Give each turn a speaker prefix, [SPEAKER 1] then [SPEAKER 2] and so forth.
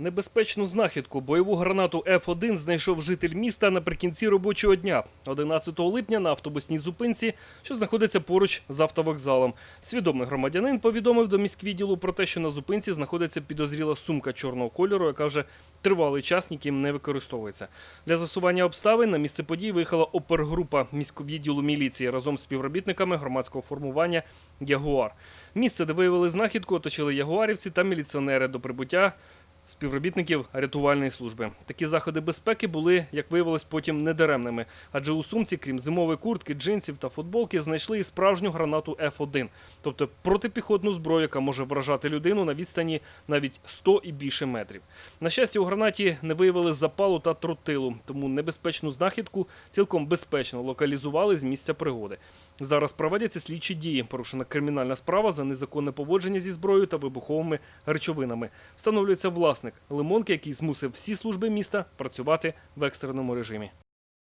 [SPEAKER 1] Небезпечну знахідку бойову гранату F1 знайшов житель міста наприкінці робочого дня, 11 липня на автобусній зупинці, що знаходиться поруч з автовокзалом. Свідомий громадянин повідомив до міськвідділу про те, що на зупинці знаходиться підозріла сумка чорного кольору, яка вже тривалий час ніким не використовується. Для засування обставин на місце подій виїхала опергрупа міськвідділу міліції разом з співробітниками громадського формування Ягуар. Місце, де виявили знахідку, оточили ягуарівці та міліціонери до прибуття співробітників рятувальної служби. Такі заходи безпеки були, як виявилось, потім недаремними, адже у сумці, крім зимової куртки, джинсів та футболки, знайшли і справжню гранату F1, тобто протипіхотну зброю, яка може вражати людину на відстані навіть 100 і більше метрів. На щастя, у гранаті не виявили запалу та тротилу, тому небезпечну знахідку цілком безпечно локалізували з місця пригоди. Зараз проводяться слідчі дії. Порушена кримінальна справа за незаконне поводження зі зброєю та вибуховими речовинами. Встановлюється власник лимонки, який змусив всі служби міста працювати в екстреному режимі.